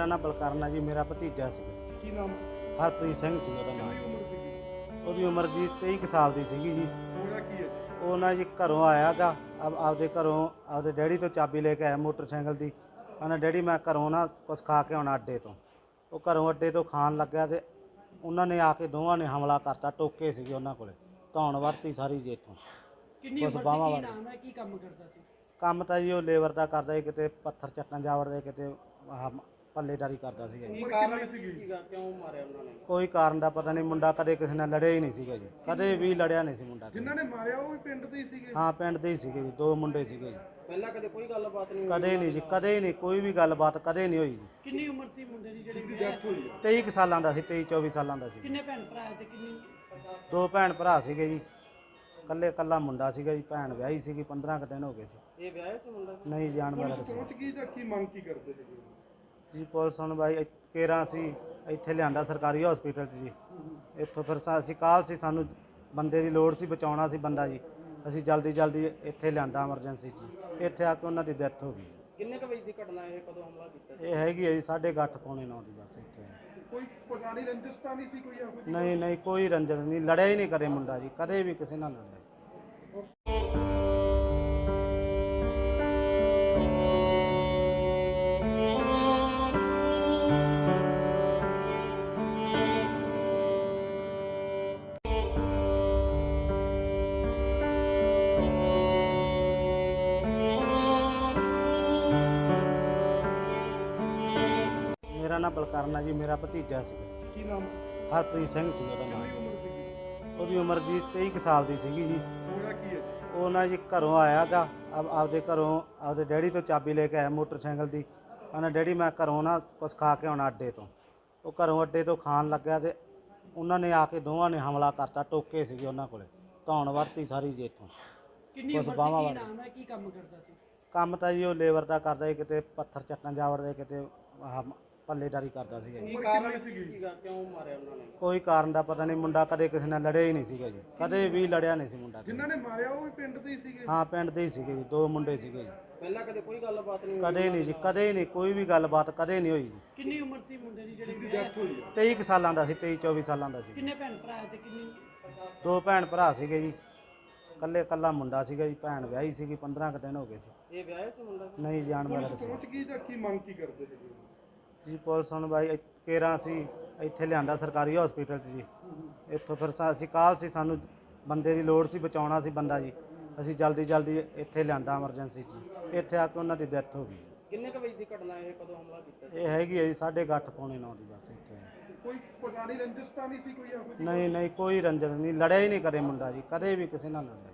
ਮੇਰਾ ਨਾਮ ਬਲਕਰਨ ਜੀ ਮੇਰਾ ਭਤੀਜਾ ਸੀ। ਕੀ ਨਾਮ? ਹਰਪ੍ਰੀਤ ਸਿੰਘ ਸੀ ਉਹਦਾ ਨਾਮ। ਕਿੰਨੀ ਉਮਰ ਸੀਗੀ? ਉਹਦੀ ਉਮਰ ਜੀ 23 ਕੁ ਸਾਲ ਦੀ ਸੀਗੀ ਜੀ। ਹੋਇਆ ਕੀ ਹੈ ਜੀ? ਉਹ ਨਾ ਜੀ ਘਰੋਂ ਆਇਆਗਾ ਆਪਦੇ ਘਰੋਂ ਆਪਦੇ ਡੈਡੀ ਤੋਂ ਚਾਬੀ ਲੈ ਕੇ ਆਇਆ ਮੋਟਰਸਾਈਕਲ ਦੀ। ਕਹਿੰਦਾ ਡੈਡੀ ਮੈਂ ਘਰੋਂ ਨਾ ਕੁਛ ਖਾ ਕੇ ਆਉਣਾ ਅੱਡੇ ਤੋਂ। ਉਹ ਘਰੋਂ ਅੱਡੇ ਤੋਂ ਖਾਣ ਲੱਗਿਆ ਤੇ ਉਹਨਾਂ ਨੇ ਆ ਕੇ ਦੋਵਾਂ ਨੇ ਹਮਲਾ ਕਰਤਾ ਟੋਕੇ ਸੀਗੇ ਉਹਨਾਂ ਕੋਲੇ। ਧੌਣ ਵਰਤੀ ਸਾਰੀ ਜੀ ਇੱਥੋਂ ਕਿੰਨੀ ਕੁਛ ਉਮਰ ਬਾਹਾਂ ਸੀ ਕੀ ਵਾਲੇ। ਨਾਮ ਹੈ? ਕੀ ਕੰਮ ਕਰਦਾ ਸੀ? ਕੰਮ ਤਾਂ ਜੀ ਉਹ ਲੇਬਰ ਦਾ ਕਰਦਾ ਸੀ ਕਿਤੇ ਪੱਥਰ ਚੱਕਣ ਜਾਵੜਦੇ ਕਿਤੇ ਆਹ ਪੱਲੇਦਾਰੀ ਕਰਦਾ ਸੀਗਾ ਜੀ। ਉਮਰ ਕਿੰਨੀ ਸੀਗੀ? ਸੀਗਾ? ਕਿਉਂ ਮਾਰਿਆ ਉਹਨਾਂ ਨੇ? ਕੋਈ ਕਾਰਨ ਦਾ ਪਤਾ ਨਹੀਂ ਮੁੰਡਾ ਕਦੇ ਕਿਸੇ ਨਾਲ ਲੜਿਆ ਹੀ ਨਹੀਂ ਸੀਗਾ ਜੀ। ਕਦੇ ਵੀ ਲੜਿਆ ਨਹੀਂ ਸੀ ਮੁੰਡਾ ਕਦੇ। ਜਿਨ੍ਹਾਂ ਨੇ ਮਾਰਿਆ ਉਹ ਵੀ ਪਿੰਡ ਦੇ ਹੀ ਸੀਗੇ? ਹਾਂ ਪਿੰਡ ਦੇ ਹੀ ਸੀਗੇ ਜੀ ਦੋ ਮੁੰਡੇ ਸੀਗੇ ਜੀ। ਪਹਿਲਾਂ ਕਦੇ ਕੋਈ ਗੱਲਬਾਤ ਨਹੀਂ ਕਦੇ ਨਹੀਂ ਜੀ ਕਦੇ ਨਹੀਂ ਕੋਈ ਵੀ ਗੱਲਬਾਤ ਕਦੇ ਨਹੀਂ ਹੋਈ ਜੀ। ਕਿੰਨੀ ਉਮਰ ਸੀ ਮੁੰਡੇ ਦੀ ਜਿਹੜੀ ਡੈਥ ਹੋਈ ਹੈ 23 ਕੁ ਸਾਲਾਂ ਦਾ ਸੀ 23 24 ਸਾਲਾਂ ਦਾ ਸੀ। ਕਿੰਨੇ ਭੈਣ ਭਰਾ ਤੇ ਕਿੰਨੀ? ਦੋ ਭੈਣ ਭਰਾ ਸੀਗੇ ਜੀ। ਕੱਲੇ ਕੱਲਾ ਮੁੰਡਾ ਸੀਗਾ ਜੀ ਭੈਣ ਵਿਆਹੀ ਸੀਗੀ 15 ਕੁ ਦਿਨ ਹੋ ਗਏ ਸੀ। ਇਹ ਵਿਆਹ ਸੀ ਮੁੰਡਾ? ਨਹੀਂ ਜਾਣ ਵਾਲਾ ਸੀ। ਪਹੁੰਚ ਗਈ ਜਾਂ ਕੀ ਮੰਗ ਕੀ ਕਰਦੇ ਸੀਗੇ? ਜੀ ਪੁਲਿਸ ਹੁਣ ਬਾਈ ਕੇਰਾ ਸੀ ਇੱਥੇ ਲਿਆਂਦਾ ਸਰਕਾਰੀ ਹਸਪੀਟਲ 'ਚ ਜੀ। ਇੱਥੋਂ ਫਿਰ ਸਾ- ਅਸੀਂ ਕਾਲ ਸੀ ਸਾਨੂੰ ਬੰਦੇ ਦੀ ਲੋੜ ਸੀ ਬਚਾਉਣਾ ਸੀ ਬੰਦਾ ਜੀ। ਅਸੀਂ ਜਲਦੀ ਜਲਦੀ ਇੱਥੇ ਲਿਆਂਦਾ ਐਮਰਜੈਂਸੀ 'ਚ ਜੀ। ਇੱਥੇ ਆ ਕੇ ਉਹਨਾਂ ਦੀ ਡੈਥ ਹੋ ਗਈ। ਕਿੰਨੇ ਕ ਵਜੇ ਦੀ ਘਟਨਾ ਇਹ? ਕਦੋਂ ਹਮਲਾ ਕੀਤਾ ਇਹ ਹੈਗੀ ਹੈ ਜੀ 8:30 ਪੌਣੇ 9 ਦੀ ਬਸ ਇੱਥੇ। ਕੋਈ ਪੁਰਾਣੀ ਰੰਜਿਸ਼ ਤਾਂ ਨਹੀਂ ਸੀ ਕੋਈ ਇਹੋ ਜਿਹੀ? ਨਹੀਂ ਨਹੀਂ ਕੋਈ ਰੰਜਨ ਨਹੀਂ। ਲੜਿਆ ਹੀ ਨਹੀਂ ਕਰੇ ਮੁੰਡਾ ਜੀ ਕਦੇ ਵੀ ਕਿਸੇ ਨਾਲ ਲੜਿਆ। ਮੇਰਾ ਨਾਮ ਬਲਕਰਨ ਜੀ ਮੇਰਾ ਭਤੀਜਾ ਸੀ। ਕੀ ਨਾਮ? ਹਰਪ੍ਰੀਤ ਸਿੰਘ ਸੀ ਉਹਦਾ ਨਾਮ। ਉਹਦੀ ਉਮਰ ਜੀ 23 ਕੁ ਸਾਲ ਦੀ ਸੀਗੀ ਜੀ। ਹੋਇਆ ਕੀ ਹੈ? ਉਹ ਨਾ ਜੀ ਘਰੋਂ ਆਇਆਗਾ ਆਪਦੇ ਘਰੋਂ ਆਪਦੇ ਡੈਡੀ ਤੋਂ ਚਾਬੀ ਲੈ ਕੇ ਆਇਆ ਮੋਟਰਸਾਈਕਲ ਦੀ। ਕਹਿੰਦਾ ਡੈਡੀ ਮੈਂ ਘਰੋਂ ਨਾ ਕੁਛ ਖਾ ਕੇ ਆਉਣਾ ਅੱਡੇ ਤੋਂ। ਉਹ ਘਰੋਂ ਅੱਡੇ ਤੋਂ ਖਾਣ ਲੱਗਿਆ ਤੇ ਉਹਨਾਂ ਨੇ ਆ ਕੇ ਦੋਵਾਂ ਨੇ ਹਮਲਾ ਕਰਤਾ ਟੋਕੇ ਸੀਗੇ ਉਹਨਾਂ ਕੋਲੇ। ਧੌਣ ਵਰਤੀ ਸਾਰੀ ਜੀ ਇੱਥੋਂ ਕਿੰਨੀ ਉਮਰ ਕੀ। ਨਾਮ ਹੈ? ਕੀ ਕੰਮ ਕਰਦਾ ਸੀ? ਕੰਮ ਤਾਂ ਜੀ ਉਹ ਲੇਬਰ ਦਾ ਕਰਦਾ ਸੀ ਕਿਤੇ ਪੱਥਰ ਚੱਕਣ ਜਾਵੜਦੇ ਕਿਤੇ ਆਹ ਪੱਲੇਦਾਰੀ ਕਰਦਾ ਸੀਗਾ ਜੀ। ਉਮਰ ਕਾਰਨ ਸੀਗੀ? ਕਿਉਂ ਮਾਰਿਆ ਉਹਨਾਂ ਨੇ? ਕੋਈ ਕਾਰਨ ਦਾ ਪਤਾ ਨਹੀਂ ਮੁੰਡਾ ਕਦੇ ਕਿਸੇ ਨਾਲ ਲੜਿਆ ਹੀ ਨਹੀਂ ਸੀਗਾ ਜੀ। ਕਦੇ ਵੀ ਲੜਿਆ ਨਹੀਂ ਸੀ ਮੁੰਡਾ ਕਦੇ। ਜਿਨ੍ਹਾਂ ਨੇ ਮਾਰਿਆ ਉਹ ਵੀ ਪਿੰਡ ਦੇ ਹੀ ਸੀਗੇ? ਹਾਂ ਪਿੰਡ ਦੇ ਹੀ ਸੀਗੇ ਜੀ ਦੋ ਮੁੰਡੇ ਸੀਗੇ ਜੀ। ਪਹਿਲਾਂ ਕਦੇ ਕੋਈ ਗੱਲਬਾਤ ਨਹੀਂ ਕਦੇ ਨਹੀਂ ਜੀ ਕਦੇ ਨਹੀਂ ਕੋਈ ਵੀ ਗੱਲਬਾਤ ਕਦੇ ਨਹੀਂ ਹੋਈ ਜੀ। ਕਿੰਨੀ ਉਮਰ ਸੀ ਮੁੰਡੇ ਦੀ ਜਿਹੜੀ ਡੈਥ ਹੋਈ ਹੈ 23 ਕੁ ਸਾਲਾਂ ਦਾ ਸੀ 23 24 ਸਾਲਾਂ ਦਾ ਸੀ। ਕਿੰਨੇ ਭੈਣ ਭਰਾ ਤੇ ਕਿੰਨੀ ਦੋ ਭੈਣ ਭਰਾ ਸੀਗੇ ਜੀ। ਕੱਲੇ ਕੱਲਾ ਮੁੰਡਾ ਸੀਗਾ ਜੀ ਭੈਣ ਵਿਆਹੀ ਸੀਗੀ 15 ਕੁ ਦਿਨ ਹੋ ਗਏ ਸੀ। ਇਹ ਵਿਆਹ ਸੀ ਮੁੰਡਾ? ਨਹੀਂ ਜਾਣ ਵਾਲਾ ਸੀ। ਪਹੁੰਚ ਗਈ ਜਾਂ ਕੀ ਮੰਗ ਕੀ ਕਰਦੇ ਸੀਗੇ? ਜੀ ਪੁਲਿਸ ਹੁਣ ਬਾਈ ਕੇਰਾ ਸੀ ਇੱਥੇ ਲਿਆਂਦਾ ਸਰਕਾਰੀ ਹਸਪੀਟਲ 'ਚ ਜੀ। ਇੱਥੋਂ ਫਿਰ ਸਾ- ਅਸੀਂ ਕਾਲ ਸੀ ਸਾਨੂੰ ਬੰਦੇ ਦੀ ਲੋੜ ਸੀ ਬਚਾਉਣਾ ਸੀ ਬੰਦਾ ਜੀ। ਅਸੀਂ ਜਲਦੀ ਜਲਦੀ ਇੱਥੇ ਲਿਆਂਦਾ ਐਮਰਜੈਂਸੀ 'ਚ ਜੀ। ਇੱਥੇ ਆ ਕੇ ਉਹਨਾਂ ਦੀ ਡੈਥ ਹੋ ਗਈ। ਕਿੰਨੇ ਕ ਵਜੇ ਦੀ ਘਟਨਾ ਇਹ ਕਦੋਂ ਹਮਲਾ ਕੀਤਾ ਇਹ ਹੈਗੀ ਹੈ ਜੀ 8:30 ਪੌਣੇ 9 ਦੀ ਬਸ ਇੱਥੇ। ਕੋਈ ਪੁਰਾਣੀ ਰੰਜਿਸ਼ ਤਾਂ ਨਹੀਂ ਸੀ ਕੋਈ ਇਹੋ ਜਿਹੀ? ਨਹੀਂ ਨਹੀਂ ਕੋਈ ਰੰਜਨ ਨਹੀਂ। ਲੜਿਆ ਹੀ ਨਹੀਂ ਕਰੇ ਮੁੰਡਾ ਜੀ ਕਦੇ ਵੀ ਕਿਸੇ ਨਾਲ ਲੜਿਆ।